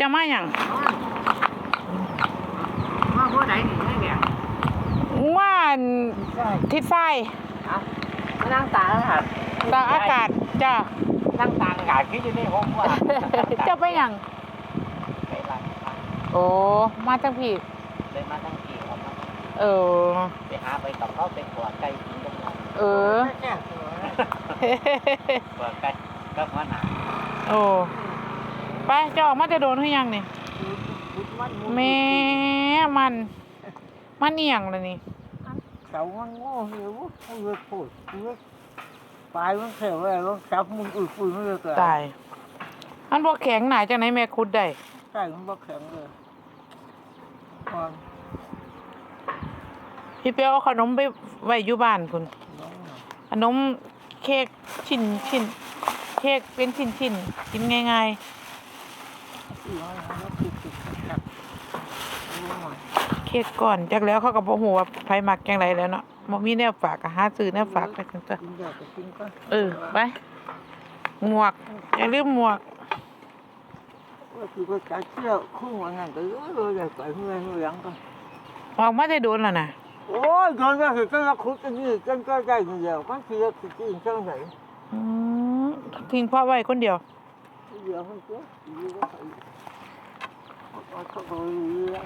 จะมาหยังมาหัวไหนนี่ให้แบ่งว่าอันใช่ทิศไส้ครับมานั่งตากอากาศตากอากาศจ้านั่งตากอากาศคิดอยู่ในห้องว่าจะไปหยังไปร้านค้าโอ้มาจังพี่เลยมาตั้งกี่ครับเออ ไปหาไปกับเขาไปขัวไก่กินกันหน่อยเออขัวไก่ก็หัวหนาโอ้ ไปจะออกมาจะโดนหรือยังนี่แม่มัน มันเอียงเลยนี่เสามันโง่หิวมันเลยพูดมันเลยปลายมันเขียวเลยรถจับมึงอุ้ยปุยมันเลยเกิดตายมันบ่แข็งหนาจังไหนแม่คุดได้ใช่มันบ่แข็งเลยพี่เปียวเอาขนมไปไว้อยู่บ้านคุณขนมเค้กชิ้นชิ้นเค้กเป็นชิ้นชิ้นกินง่ายๆ เค้กก่อนจักแล้วเขาก็บ่ฮู้ว่าไผมักจังไดแล้วเนาะบ่มีแนวฝากก็หาซื้อแนวฝากไปจังซั่นกินได้ก็กินก็เออไปหมวกอย่าลืมหมวกก็คือก็จะเที่ยวคู่วันนั้นก็เยอะเลยเลยไปเมื่อยเมื่อยยังก็ออกมาได้โดนแล้วน่ะโอ้ยโดนก็คือก็คุยกันนี่กันก็ได้เดียวมันคือจะกินเท่าไหร่อืมทิ้งพ่อไว้คนเดียว เดียวมันก็อยู่ก็ไปเอาเข้าไปเรื่อย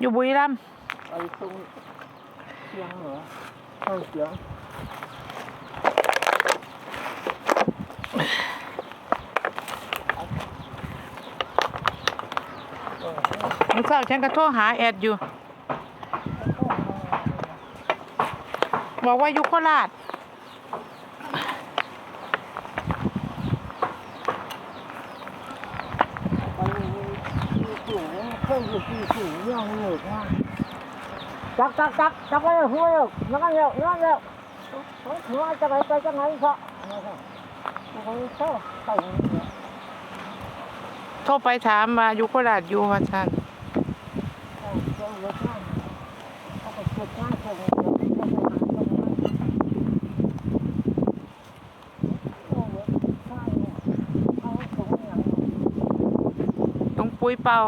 อยู่บุรีรัมย์ ไปตรงเชียงเหรอเข้าเชียงเมื่อเช้าฉันก็โทรหาแอดอยู่ บอกว่าอยู่โคราช ไปที่สูง เคยอยู่ที่สูงยังหนื่อยมากจักจักจักจักไปหัวเร็วนั่งเร็วนั่งเร็วหัวจะไปไปจะไหนซะโทรไปถามมาอยู่โคราชอยู่ว่าซั่นจ้ารถนั่งเขาไปเก็บงานเขาไปเก็บงานเขาไปหาตรงนั้นโอ้โหใช่เนี่ยเขาส่งอย่างตรงปุ้ยเป่า